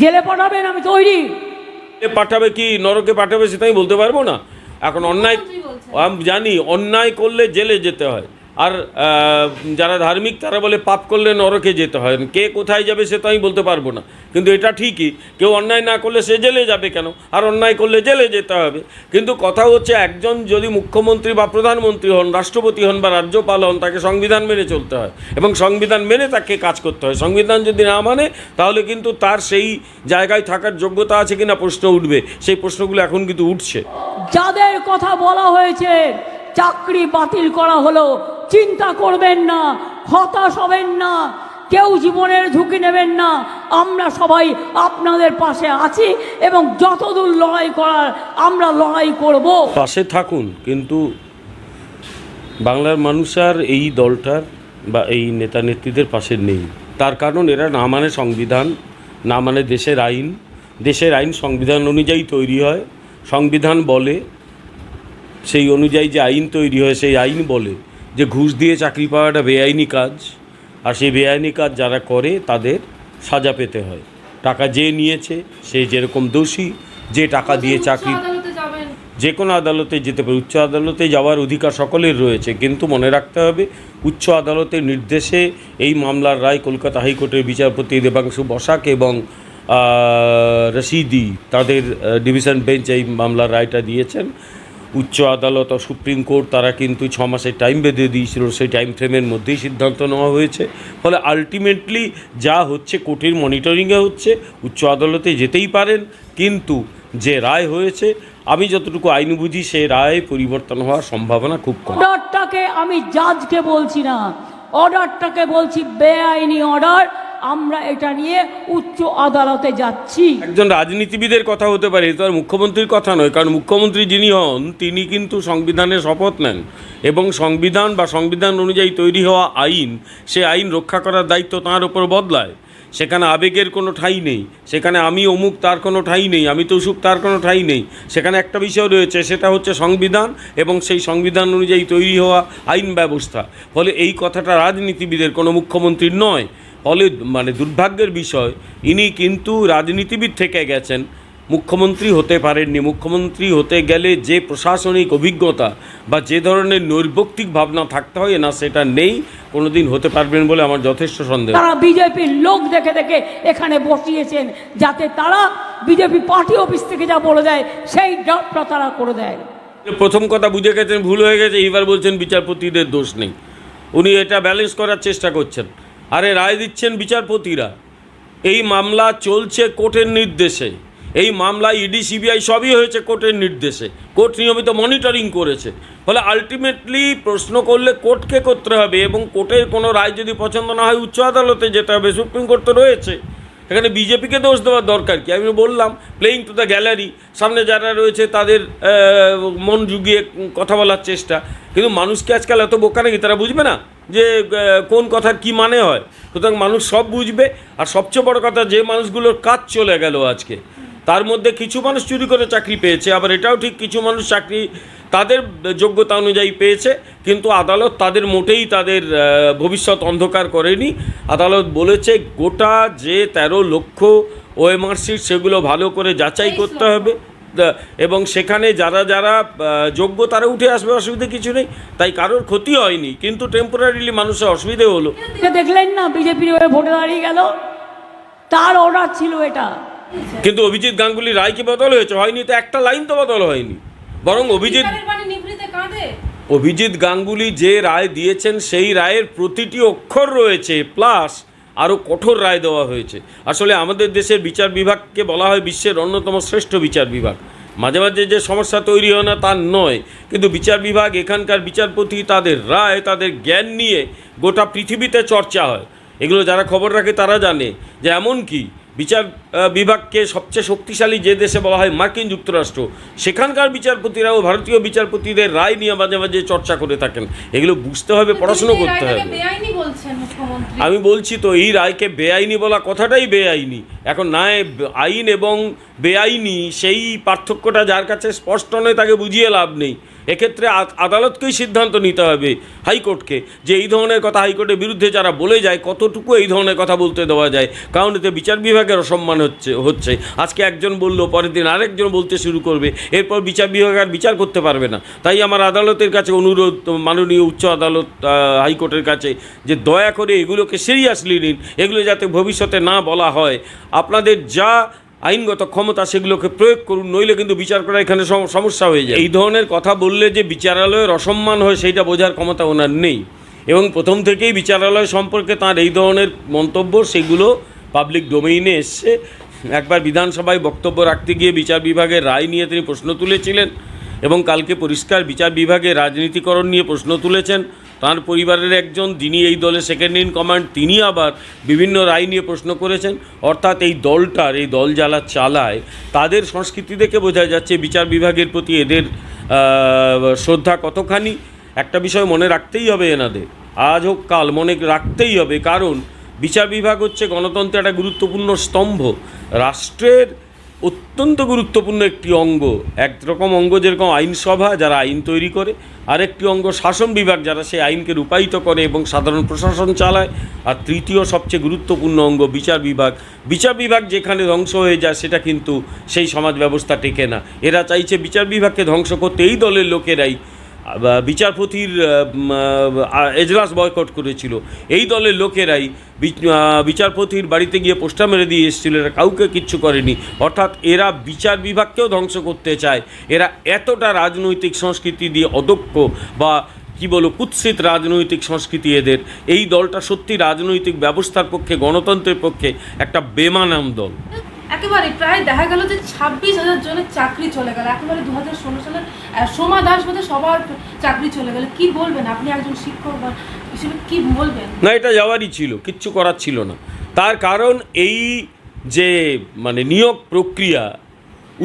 জেলে পাঠাবেন আমি তৈরি। পাঠাবে কি? নরকে পাঠাবে সেটা আমি বলতে পারব না? এখন অন্যায় আমি জানি অন্যায় করলে জেলে যেতে হয়। আর যারা ধার্মিক তারা বলে, পাপ করলে নরকে যেতে হয়। কে কোথায় যাবে সে তো আমি বলতে পারব না। কিন্তু এটা ঠিকই, কেউ অন্যায় না করলে সে জেলে যাবে কেন? আর অন্যায় করলে জেলে যেতে হবে। কিন্তু কথা হচ্ছে, একজন যদি মুখ্যমন্ত্রী বা প্রধানমন্ত্রী হন, রাষ্ট্রপতি হন বা রাজ্যপাল হন, তাকে সংবিধান মেনে চলতে হয় এবং সংবিধান মেনে তাকে কাজ করতে হয়। সংবিধান যদি না মানে তাহলে কিন্তু তার সেই জায়গায় থাকার যোগ্যতা আছে কিনা প্রশ্ন উঠবে। সেই প্রশ্নগুলো এখন কিন্তু উঠছে। যাদের কথা বলা হয়েছে, চাকরি বাতিল করা হলো চিন্তা করবেন না, হতাশ হবেন না, কেউ জীবনের ঝুঁকি নেবেন না। আমরা সবাই আপনাদের পাশে আছি এবং যতদূর লড়াই করার আমরা লড়াই করব। পাশে থাকুন, কিন্তু বাংলার মানুষ আর এই দলটার বা এই নেতা নেত্রীদের পাশে নেই। তার কারণ এরা না মানে সংবিধান, না মানে দেশের আইন। দেশের আইন সংবিধান অনুযায়ী তৈরি হয়। সংবিধান বলে, সেই অনুযায়ী যে আইন তৈরি হয়, সেই আইন বলে। যে ঘুষ দিয়ে চাকরি পাওয়াটা বেআইনি কাজ আর সেই বেআইনি কাজ যারা করে তাদের সাজা পেতে হয়। টাকা যে নিয়েছে সে যেরকম দোষী যে টাকা দিয়ে চাকরি যে কোনো আদালতে যেতে পারে। উচ্চ আদালতে যাওয়ার অধিকার সকলের রয়েছে কিন্তু মনে রাখতে হবে উচ্চ আদালতের নির্দেশে এই মামলার রায় কলকাতা হাইকোর্টের বিচারপতি দেবাংশু বসাক এবং রশিদি তাদের ডিভিশন বেঞ্চ এই মামলার রায়টা দিয়েছেন। উচ্চ আদালত ও সুপ্রিম কোর্ট, তারা কিন্তু ছ মাসের টাইম বেঁধে দিয়েছিল। সেই টাইম ফ্রেমের মধ্যেই সিদ্ধান্ত নেওয়া হয়েছে। ফলে আলটিমেটলি যা হচ্ছে, কোর্টের মনিটরিংয়ে হচ্ছে, উচ্চ আদালতে যেতেই পারেন। কিন্তু যে রায় হয়েছে, আমি যতটুকু আইন বুঝি সেই রায় পরিবর্তন হওয়ার সম্ভাবনা খুব কম। অর্ডারটাকে আমি জাজকে বলছি না। অর্ডারটাকে বলছি বেআইনি অর্ডার আমরা এটা নিয়ে উচ্চ আদালতে যাচ্ছি। একজন রাজনীতিবিদের কথা হতে পারে তো আর মুখ্যমন্ত্রীর কথা নয়, কারণ মুখ্যমন্ত্রী যিনি হন, তিনি কিন্তু সংবিধানের শপথ নেন এবং সংবিধান বা সংবিধান অনুযায়ী তৈরি হওয়া আইন, সে আইন রক্ষা করার দায়িত্ব তাঁর ওপর বদলায়। সেখানে আবেগের কোনো ঠাঁই নেই, সেখানে আমি অমুক, তার কোনো ঠাঁই নেই, আমি তসুক তার কোনো ঠাঁই নেই। সেখানে একটা বিষয় রয়েছে, সেটা হচ্ছে সংবিধান এবং সেই সংবিধান অনুযায়ী তৈরি হওয়া আইন ব্যবস্থা। ফলে এই কথাটা রাজনীতিবিদের, কোনো মুখ্যমন্ত্রীর নয়। ফলে মানে দুর্ভাগ্যের বিষয় ইনি কিন্তু রাজনীতিবিদ থেকে গেছেন। মুখ্যমন্ত্রী হতে পারেননি। মুখ্যমন্ত্রী হতে গেলে যে প্রশাসনিক অভিজ্ঞতা বা যে ধরনের নৈর্বক্তিক ভাবনা থাকতে হয় না সেটা নেই কোনোদিন হতে পারবেন বলে আমার যথেষ্ট সন্দেহ। তারা বিজেপির লোক দেখে দেখে এখানে বসিয়েছেন যাতে তারা বিজেপি পার্টি অফিস থেকে যা বলে দেয় সেই ড্রাফটটা তারা করে দেয়। প্রথম কথা বুঝে গেছেন ভুল হয়ে গেছে এইবার বলছেন বিচারপতিদের দোষ নেই। উনি এটা ব্যালেন্স করার চেষ্টা করছেন। আরে রায় দিচ্ছেন বিচারপতিরা। এই মামলা চলছে কোর্টের নির্দেশে। এই মামলা ইডি, সিবিআই সবই হয়েছে কোর্টের নির্দেশে। কোর্ট নিয়মিত মনিটরিং করেছে। ফলে আলটিমেটলি প্রশ্ন করলে কোর্টকে করতে হবে এবং কোর্টের কোনো রায় যদি পছন্দ না হয়, উচ্চ আদালতে যেতে হবে। সুপ্রিম কোর্ট তো রয়েছে। এখানে বিজেপিকে দোষ দেওয়ার দরকার কি? আমি বললাম প্লেইং টু দ্য গ্যালারি সামনে যারা রয়েছে তাদের মন জুগিয়ে কথা বলার চেষ্টা। কিন্তু মানুষকে আজকাল এত বোকা নাকি? তারা বুঝবে না যে কোন কথার কি মানে হয়। সুতরাং মানুষ সব বুঝবে, আর সবচেয়ে বড় কথা, যে মানুষগুলোর কাজ চলে গেল আজকে। তার মধ্যে কিছু মানুষ চুরি করে চাকরি পেয়েছে আবার এটাও ঠিক কিছু মানুষ চাকরি তাদের যোগ্যতা অনুযায়ী পেয়েছে কিন্তু আদালত তাদের মোটেই তাদের ভবিষ্যৎ অন্ধকার করেনি। আদালত বলেছে গোটা যে তেরো লক্ষ ওএমআরসির সেগুলো ভালো করে যাচাই করতে হবে এবং সেখানে যারা যারা যোগ্য তারা উঠে আসবে অসুবিধে কিছু নেই তাই কারোর ক্ষতি হয়নি কিন্তু টেম্পোরারিলি মানুষের অসুবিধে হলো। দেখলেন না বিজেপির ভোটে দাঁড়িয়ে গেল? তার অর্ডার ছিল এটা। কিন্তু অভিজিৎ গাঙ্গুলি রায় কি বদল হয়েছে? হয়নি তো একটা লাইন তো বদল হয়নি। বরং অভিজিৎ অভিজিৎ গাঙ্গুলি যে রায় দিয়েছেন সেই রায়ের প্রতিটি অক্ষর রয়েছে প্লাস আরও কঠোর রায় দেওয়া হয়েছে। আসলে আমাদের দেশের বিচার বিভাগকে বলা হয় বিশ্বের অন্যতম শ্রেষ্ঠ বিচার বিভাগ। মাঝে মাঝে যে সমস্যা তৈরি হয় না তা নয়। কিন্তু বিচার বিভাগ এখানকার বিচারপতি তাদের রায় তাদের জ্ঞান নিয়ে গোটা পৃথিবীতে চর্চা হয়। এগুলো যারা খবর রাখে তারা জানে যে এমন কি বিচার বিভাগকে সবচেয়ে শক্তিশালী যে দেশে বলা হয় মার্কিন যুক্তরাষ্ট্র সেখানকার বিচারপতিরাও ভারতীয় বিচারপতিদের রায় নিয়ে মাঝে মাঝে চর্চা করে থাকেন। এগুলো বুঝতে হবে পড়াশুনো করতে হবে। আমি বলছি তো এই রায়কে বেআইনি বলা কথাটাই বেআইনি। এখন না আইন এবং বেআইনি সেই পার্থক্যটা যার কাছে স্পষ্ট নয় তাকে বুঝিয়ে লাভ নেই। এক্ষেত্রে আদালতকেই সিদ্ধান্ত নিতে হবে হাইকোর্টকে যে এই ধরনের কথা হাইকোর্টের বিরুদ্ধে যারা বলে যায়, কতটুকু এই ধরনের কথা বলতে দেওয়া যায়, কারণ এতে বিচার বিভাগের অসম্মান হচ্ছে হচ্ছে। আজকে একজন বলল, পরের দিন আরেকজন বলতে শুরু করবে, এরপর বিচার বিভাগ আর বিচার করতে পারবে না। তাই আমার আদালতের কাছে অনুরোধ, মাননীয় উচ্চ আদালত হাইকোর্টের কাছে যে দয়া করে এগুলোকে সিরিয়াসলি নিন, এগুলো যাতে ভবিষ্যতে না বলা হয়। আপনাদের যা আইনগত ক্ষমতা সেগুলোকে প্রয়োগ করুন, নইলে কিন্তু বিচার করা এখানে সম- সমস্যা হয়ে যায় এই ধরনের কথা বললে যে বিচারালয়ের অসম্মান হয়, সেইটা বোঝার ক্ষমতা ওনার নেই। এবং প্রথম থেকেই বিচারালয় সম্পর্কে তার এই ধরনের মন্তব্য, সেগুলো পাবলিক ডোমেইনে এসছে। একবার বিধানসভায় বক্তব্য রাখতে গিয়ে বিচার বিভাগের রায় নিয়ে তিনি প্রশ্ন তুলেছিলেন এবং কালকে পরিষ্কার বিচার বিভাগে রাজনীতিকরণ নিয়ে প্রশ্ন তুলেছেন। তার পরিবারের একজন যিনি এই দলে সেকেন্ড ইন কমান্ড তিনি আবার বিভিন্ন রায় নিয়ে প্রশ্ন করেছেন। অর্থাৎ এই দলটার, এই দল যারা চালায়, তাদের সংস্কৃতি দেখে বোঝা যাচ্ছে বিচার বিভাগের প্রতি এদের শ্রদ্ধা কতখানি। একটা বিষয় মনে রাখতেই হবে এনাদের। আজ হোক কাল, মনে রাখতেই হবে। কারণ বিচার বিভাগ হচ্ছে গণতন্ত্রের একটা গুরুত্বপূর্ণ স্তম্ভ। রাষ্ট্রের অত্যন্ত গুরুত্বপূর্ণ একটি অঙ্গ, একরকম অঙ্গ যেরকম আইনসভা যারা আইন তৈরি করে, আরেকটি অঙ্গ শাসন বিভাগ যারা সেই আইনকে রূপায়িত করে এবং সাধারণ প্রশাসন চালায়, আর তৃতীয় সবচেয়ে গুরুত্বপূর্ণ অঙ্গ বিচার বিভাগ। বিচার বিভাগ যেখানে ধ্বংস হয়ে যায় সেটা কিন্তু সেই সমাজ ব্যবস্থা টেকে না। এরা চাইছে বিচার বিভাগকে ধ্বংস করতে এই দলের লোকেরাই বিচারপতির এজলাস বয়কট করেছিল। এই দলের লোকেরাই বিচারপতির বাড়িতে গিয়ে পোস্টার মেরে দিয়ে এসেছিল, এরা কাউকে কিচ্ছু করেনি। অর্থাৎ এরা বিচার বিভাগকেও ধ্বংস করতে চায়। এরা এতটা রাজনৈতিক সংস্কৃতি দিয়ে অদক্ষ বা কি বলো কুৎসিত রাজনৈতিক সংস্কৃতি এদের। এই দলটা সত্যি রাজনৈতিক ব্যবস্থার পক্ষে, গণতন্ত্রের পক্ষে একটা বেমানাম দল। একেবারে প্রায় দেখা গেল যে ছাব্বিশ হাজার জনের চাকরি চলে গেল। একেবারে দু হাজার ষোলো সালের সোমা দাস বোধহয় সবার চাকরি চলে গেল। কি বলবেন আপনি একজন শিক্ষক হিসেবে কি বলবেন? না, এটা যাওয়ারই ছিল, কিচ্ছু করার ছিল না। তার কারণ এই যে মানে নিয়োগ প্রক্রিয়া,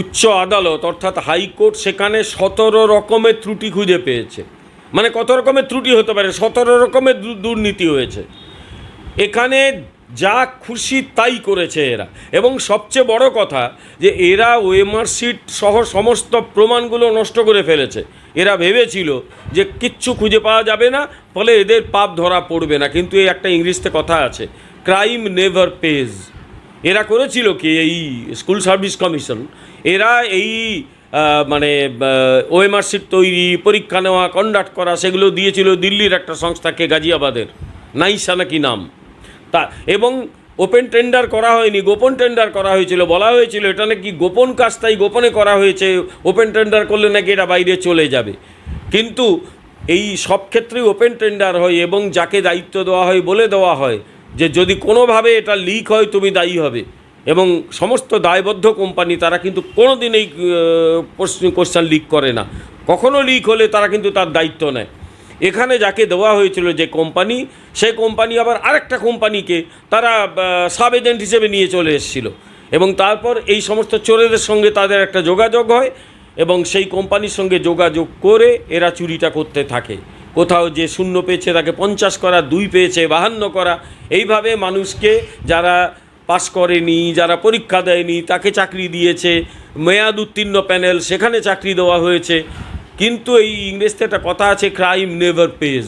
উচ্চ আদালত অর্থাৎ হাইকোর্ট, সেখানে সতেরো রকমের ত্রুটি খুঁজে পেয়েছে। মানে কত রকমের ত্রুটি হতে পারে? সতেরো রকমের দুর্নীতি হয়েছে। এখানে যা খুশি তাই করেছে এরা। এবং সবচেয়ে বড় কথা যে এরা ওয়েমার সিট সহ সমস্ত প্রমাণগুলো নষ্ট করে ফেলেছে। এরা ভেবেছিল যে কিচ্ছু খুঁজে পাওয়া যাবে না, ফলে এদের পাপ ধরা পড়বে না। কিন্তু এই একটা ইংলিশতে কথা আছে ক্রাইম নেভার পেজ এরা করেছিল কি? এই স্কুল সার্ভিস কমিশন, এরা এই মানে সিট তৈরি, পরীক্ষা নেওয়া, কন্ডাক্ট করা, সেগুলো দিয়েছিল দিল্লির একটা সংস্থাকে, গাজিয়াবাদের। নাইসা নাকি নাম? তা, এবং ওপেন টেন্ডার করা হয়নি, গোপন টেন্ডার করা হয়েছিল, বলা হয়েছিল এটা নাকি গোপন কাজ, তাই গোপনে করা হয়েছে ওপেন টেন্ডার করলে নাকি এটা বাইরে চলে যাবে। কিন্তু এই সব ক্ষেত্রেই ওপেন টেন্ডার হয় এবং যাকে দায়িত্ব দেওয়া হয় বলে দেওয়া হয় যে যদি কোনোভাবে এটা লিক হয়, তুমি দায়ী হবে। এবং সমস্ত দায়বদ্ধ কোম্পানি তারা কিন্তু কোনো দিন এই কোশ্চেন লিক করে না। কখনো লিক হলে তারা কিন্তু তার দায়িত্ব নেয়। এখানে যাকে দেওয়া হয়েছিল যে কোম্পানি সেই কোম্পানি আবার আরেকটা কোম্পানিকে তারা সাব এজেন্ট হিসেবে নিয়ে চলে এসেছিল। এবং তারপর এই সমস্ত চোরেদের সঙ্গে তাদের একটা যোগাযোগ হয় এবং সেই কোম্পানির সঙ্গে যোগাযোগ করে এরা চুরিটা করতে থাকে। কোথাও যে শূন্য পেয়েছে তাকে পঞ্চাশ করা, দুই পেয়েছে, বাহান্ন করা, এইভাবে মানুষকে যারা পাস করেনি, যারা পরীক্ষা দেয়নি, তাকে চাকরি দিয়েছে। মেয়াদ উত্তীর্ণ প্যানেল, সেখানে চাকরি দেওয়া হয়েছে। কিন্তু এই ইংরেজিতে একটা কথা আছে ক্রাইম নেভার পেজ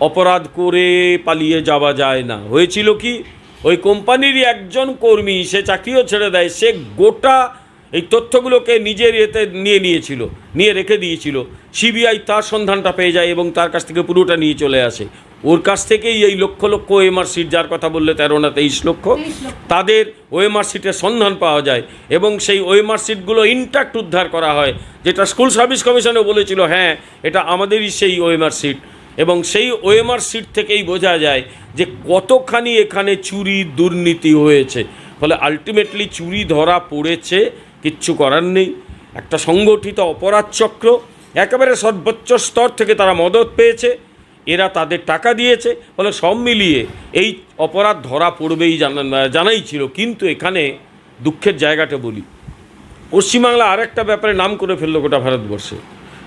অপরাধ করে পালিয়ে যাওয়া যায় না। হয়েছিল কি? ওই কোম্পানিরই একজন কর্মী সে চাকরিও ছেড়ে দেয়, সে গোটা এই তথ্যগুলোকে নিজের ইয়েতে নিয়ে নিয়েছিল, নিয়ে রেখে দিয়েছিল। সিবিআই তার সন্ধানটা পেয়ে যায় এবং তার কাছ থেকে পুরোটা নিয়ে চলে আসে। ওর কাছ থেকেই এই লক্ষ লক্ষ এমআর সিট যার কথা বললে তেরো না তেইশ লক্ষ তেইশ লক্ষ। তাদের ওএমআর সিটের সন্ধান পাওয়া যায় এবং সেই ওএমআর সিটগুলো ইনট্যাক্ট উদ্ধার করা হয় যেটা স্কুল সার্ভিস কমিশনও বলেছিল হ্যাঁ এটা আমাদেরই সেই ওএমআর সিট এবং সেই ওএমআর সিট থেকেই বোঝা যায় যে কতখানি এখানে চুরি দুর্নীতি হয়েছে। ফলে আলটিমেটলি চুরি ধরা পড়েছে কিচ্ছু করার নেই। একটা সংগঠিত অপরাধ চক্র একেবারে সর্বোচ্চ স্তর থেকে তারা মদত পেয়েছে। এরা তাদের টাকা দিয়েছে ফলে সব মিলিয়ে এই অপরাধ ধরা পড়বেই জানা, জানাই ছিল। কিন্তু এখানে দুঃখের জায়গাটা বলি। পশ্চিমবাংলা আরেকটা ব্যাপারে নাম করে ফেলল গোটা ভারতবর্ষে।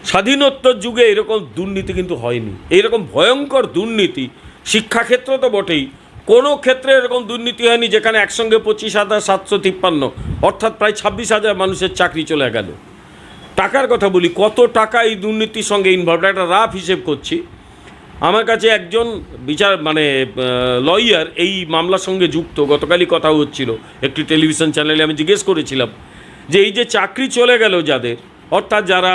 স্বাধীনোত্তর যুগে এরকম দুর্নীতি কিন্তু হয়নি। এইরকম ভয়ঙ্কর দুর্নীতি শিক্ষাক্ষেত্র তো বটেই। কোনো ক্ষেত্রে এরকম দুর্নীতি হয়নি যেখানে একসঙ্গে পঁচিশ হাজার সাতশো তিপ্পান্ন, অর্থাৎ প্রায় ছাব্বিশ হাজার মানুষের চাকরি চলে গেল। টাকার কথা বলি, কত টাকা এই দুর্নীতির সঙ্গে ইনভলভ একটা রাফ হিসেব করছি। আমার কাছে একজন বিচার মানে লয়ার এই মামলার সঙ্গে যুক্ত। গতকালই কথা হচ্ছিল। একটি টেলিভিশন চ্যানেলে আমি জিজ্ঞেস করেছিলাম যে, এই যে চাকরি চলে গেল যাদের, অর্থাৎ যারা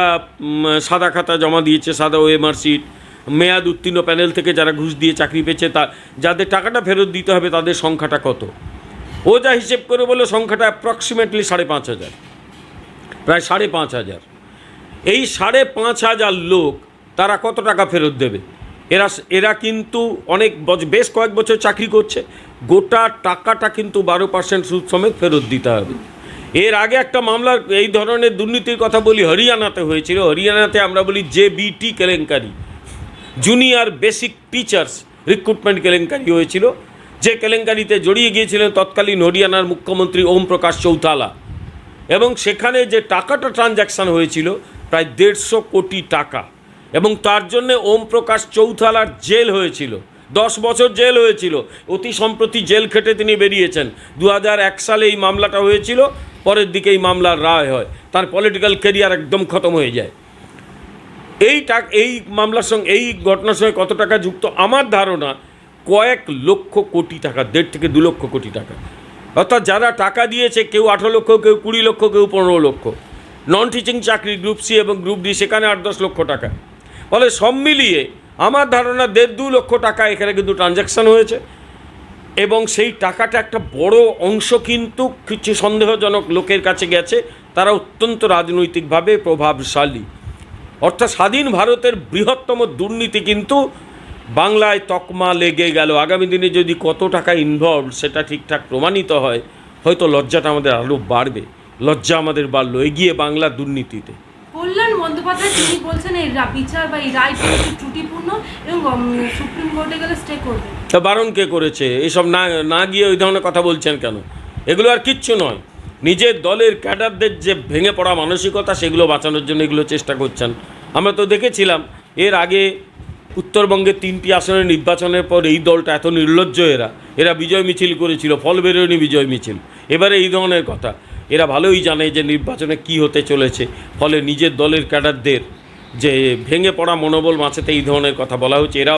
সাদা খাতা জমা দিয়েছে, সাদা ওএমআর সিট মেয়াদ উত্তীর্ণ প্যানেল থেকে যারা ঘুষ দিয়ে চাকরি পেয়েছে, তা, যাদের টাকাটা ফেরত দিতে হবে, তাদের সংখ্যাটা কত? ও যা হিসেব করে বলে সংখ্যাটা অ্যাপ্রক্সিমেটলি সাড়ে পাঁচ হাজার। প্রায় সাড়ে পাঁচ হাজার। এই সাড়ে পাঁচ হাজার লোক, তারা কত টাকা ফেরত দেবে? এরা এরা কিন্তু অনেক বেশ কয়েক বছর চাকরি করছে। গোটা টাকাটা কিন্তু বারো পার্সেন্ট সুদ সমেত ফেরত দিতে হবে। এর আগে একটা মামলার, এই ধরনের দুর্নীতির কথা বলি, হরিয়ানাতে হয়েছিল। হরিয়ানাতে আমরা বলি জে বিটি কেলেঙ্কারি। জুনিয়র বেসিক টিচার্স রিক্রুটমেন্ট কেলেঙ্কারি হয়েছিল। যে কেলেঙ্কারিতে জড়িয়ে গিয়েছিলেন তৎকালীন হরিয়ানার মুখ্যমন্ত্রী ওম প্রকাশ চৌতালা। এবং সেখানে যে টাকাটা ট্রানজ্যাকশান হয়েছিল, প্রায় দেড়শো কোটি টাকা। এবং তার জন্য ওম প্রকাশ চৌথালার জেল হয়েছিল। দশ বছর জেল হয়েছিল। অতি সম্প্রতি জেল খেটে তিনি বেরিয়েছেন। দু এক সালে এই মামলাটা হয়েছিল, পরের দিকে এই মামলার রায় হয়। তার পলিটিক্যাল কেরিয়ার একদম খতম হয়ে যায়। এই টাক এই মামলার সঙ্গে, এই ঘটনার সঙ্গে কত টাকা যুক্ত? আমার ধারণা কয়েক লক্ষ কোটি টাকা, দেড় থেকে দু লক্ষ কোটি টাকা। অর্থাৎ যারা টাকা দিয়েছে, কেউ আঠারো লক্ষ, কেউ কুড়ি লক্ষ, কেউ পনেরো লক্ষ। নন টিচিং চাকরি গ্রুপ সি এবং গ্রুপ ডি সেখানে আট দশ লক্ষ টাকা। ফলে সব মিলিয়ে আমার ধারণা দেড় দু লক্ষ টাকা এখানে কিন্তু ট্রানজ্যাকশান হয়েছে। এবং সেই টাকাটা একটা বড় অংশ কিন্তু কিছু সন্দেহজনক লোকের কাছে গেছে। তারা অত্যন্ত রাজনৈতিকভাবে প্রভাবশালী। অর্থাৎ স্বাধীন ভারতের বৃহত্তম দুর্নীতি কিন্তু বাংলায় তকমা লেগে গেল। আগামী দিনে যদি কত টাকা ইনভলভ সেটা ঠিকঠাক প্রমাণিত হয়, হয়তো লজ্জাটা আমাদের আরও বাড়বে। লজ্জা আমাদের বাড়লো। এগিয়ে বাংলা দুর্নীতিতে। কল্যাণ বন্দ্যোপাধ্যায়, তিনি বলছেন এই বিচার বা এই রায় ত্রুটিপূর্ণ এবং সুপ্রিম কোর্টে গেলে স্টে করবে। তা বারণ কে করেছে? এসব না না গিয়ে ওই ধরনের কথা বলছেন কেন? এগুলো আর কিচ্ছু নয়। নিজের দলের ক্যাডারদের যে ভেঙে পড়া মানসিকতা, সেগুলো বাঁচানোর জন্য এগুলো চেষ্টা করছেন। আমরা তো দেখেছিলাম, এর আগে উত্তরবঙ্গের তিনটি আসনের নির্বাচনের পর এই দলটা এত নির্লজ্জ এরা। এরা বিজয় মিছিল করেছিল, ফল বেরোয়নি বিজয় মিছিল। এবারে এই ধরনের কথা। এরা ভালোই জানে যে নির্বাচনে কি হতে চলেছে, ফলে নিজের দলের ক্যাডারদের যে ভেঙে পড়া মনোবল মাছেতে এই ধরনের কথা বলা হচ্ছে। এরা